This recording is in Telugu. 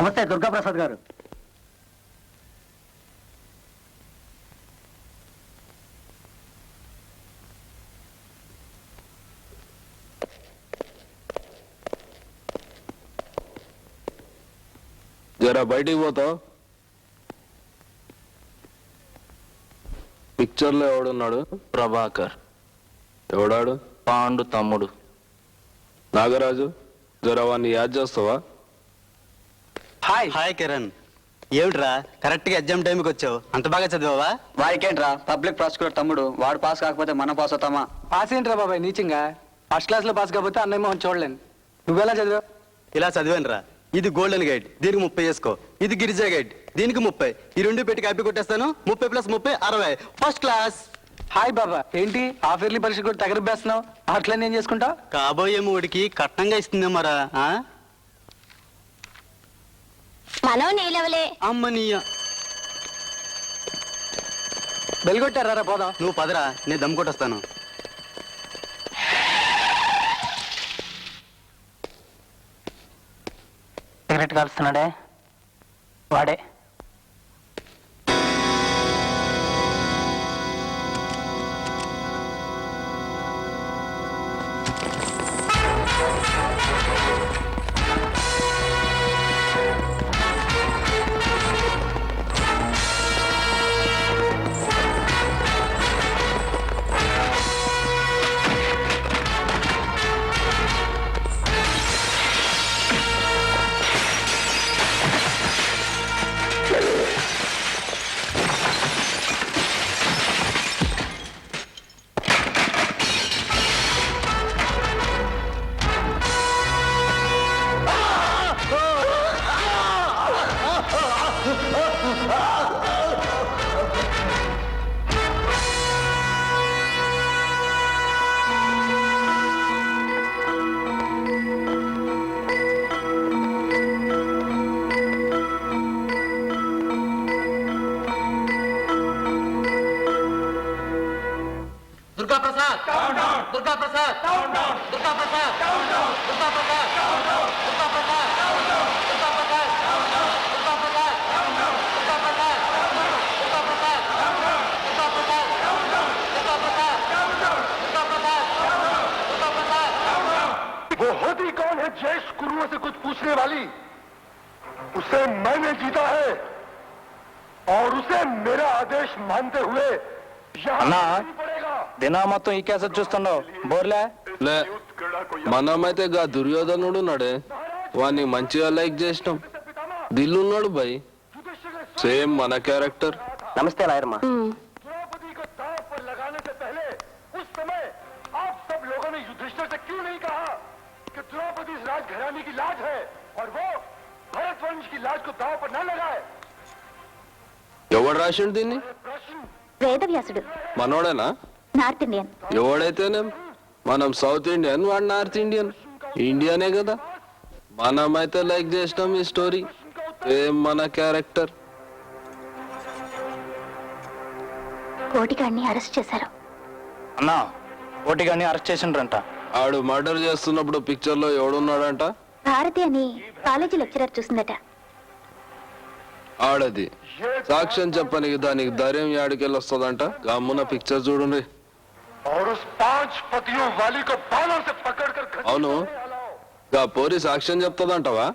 నమస్తే దుర్గాప్రసాద్ గారు. జరా బయటికి పోతావు? పిక్చర్లో ఎవడున్నాడు? ప్రభాకర్. ఎవడాడు? పాండు తమ్ముడు. నాగరాజు జరా వాడిని యాద్ చేస్తావా? హాయ్ హాయ్ కిరణ్ ఏమిట్రా? కరెక్ట్గా ఎగ్జామ్ టైంకి వచ్చావు. అంత బాగా చదివావా? వాడికేంట్రా? పబ్లిక్ ప్రాసిక్యూటర్ తమ్ముడు. వాడు పాస్ కాకపోతే మనం పాస్ అవుతామా? పాస్ ఏంట్రా బాబాయ్? నీచంగా? ఫస్ట్ క్లాస్లో పాస్ కాకపోతే అన్నయ్య మోహన్ చూడలేను. నువ్వెలా చదివావు? ఇలా చదివానురా. ఇది గోల్డెన్ గైడ్ దీనికి ముప్పై వేసుకో ఇది గిరిజా గైడ్ దీనికి ముప్పై. ఈ రెండు పెట్టి కాపీ కొట్టేస్తాను. ముప్పై ప్లస్ ముప్పై అరవై. ఫస్ట్ క్లాస్ హాయ్ బాబా. ఏంటి? హాఫ్ ఇయర్లీ పరీక్ష కూడా తగరిపేస్తున్నావు? అట్లనే ఏం చేసుకుంటావు? కాబోయే మూడికి కట్నంగా ఇస్తుందేమరా ఆ? మనం నీ లెవలే. అమ్మనీయ బెల్గొట్టారా పోదాం? నువ్వు పదరా నేను దమ్ కొట్టేస్తాను. సిగరెట్ కాలుస్తున్నాడే? వాడే. कौन है ज्येष्ठ गुरुओं से कुछ पूछने वाली उसे मैंने जीता है और उसे मेरा आदेश मानते हुए यहाँ దినా మొత్తం ఈ కేసెట్ చూస్తున్నావు. బోర్లే? లే మనమైతే గా దుర్యోధనుడు ఉన్నాడే వాణ్ణి మంచిగా లైక్ చేసినాం. దిల్లున్నాడు బై. సేమ్ మన క్యారెక్టర్. నమస్తే లాయర్మా. ఎవడు రాసిండు దీన్ని? మనోడేనా? North Indian. ఎవడైతేనే? మనం సౌత్ ఇండియన్ వాడు నార్త్ ఇండియన్. ఇండియానే కదా. మనమైతే లైక్ చేసినాం ఈ స్టోరీ. సేమ్ మన క్యారెక్టర్? కోటిగాడిని అరెస్ట్ చేశారు. అన్నా ఓటిగాని అరెస్ట్ చేసిండ్రంట. ఆడు మర్డర్ చేస్తున్నప్పుడు పిక్చర్లో ఎవడున్నాడంట? భారతి అని కాలేజీ లెక్చరర్ చూసిందట. ఆడది. సాక్ష్యం చెప్పనికి దానికి ధైర్యం యాడికెళ్ళి వస్తుందంట గమ్మున పిక్చర్ చూడండి और उस पांच पतियों वाली को बालों से पकड़कर అవును గా పోరి సాక్ష్యం చెప్తుందంటవా